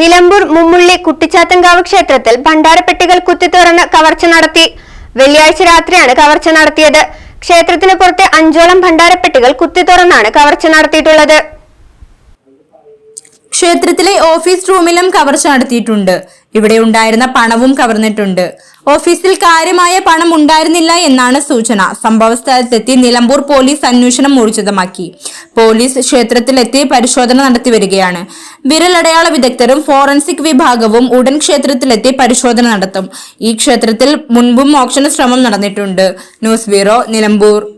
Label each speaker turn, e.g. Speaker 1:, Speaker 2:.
Speaker 1: Nilambur Mummulli Kuttichathankavu ക്ഷേത്രത്തിൽ ഭണ്ഡാരപ്പെട്ടികൾ കുത്തിത്തുറന്ന് കവർച്ച നടത്തി. വെള്ളിയാഴ്ച രാത്രിയാണ് കവർച്ച നടത്തിയത്. ക്ഷേത്രത്തിന് പുറത്തെ അഞ്ചോളം ഭണ്ഡാരപ്പെട്ടികൾ കുത്തിത്തുറന്നാണ് കവർച്ച നടത്തിയിട്ടുള്ളത്.
Speaker 2: ക്ഷേത്രത്തിലെ ഓഫീസ് റൂമിലും കവർച്ച നടത്തിയിട്ടുണ്ട്. ഇവിടെ ഉണ്ടായിരുന്ന പണവും കവർന്നിട്ടുണ്ട്. ഓഫീസിൽ കാര്യമായ പണം ഉണ്ടായിരുന്നില്ല എന്നാണ് സൂചന. സംഭവസ്ഥലത്തെത്തി നിലമ്പൂർ പോലീസ് അന്വേഷണം ഊർജിതമാക്കി. പോലീസ് ക്ഷേത്രത്തിലെത്തി പരിശോധന നടത്തി വരികയാണ്. വിരലടയാള വിദഗ്ധരും ഫോറൻസിക് വിഭാഗവും ഉടൻ ക്ഷേത്രത്തിലെത്തി പരിശോധന നടത്തും. ഈ ക്ഷേത്രത്തിൽ മുൻപും മോക്ഷണ ശ്രമം നടന്നിട്ടുണ്ട്. News bureau Nilambur.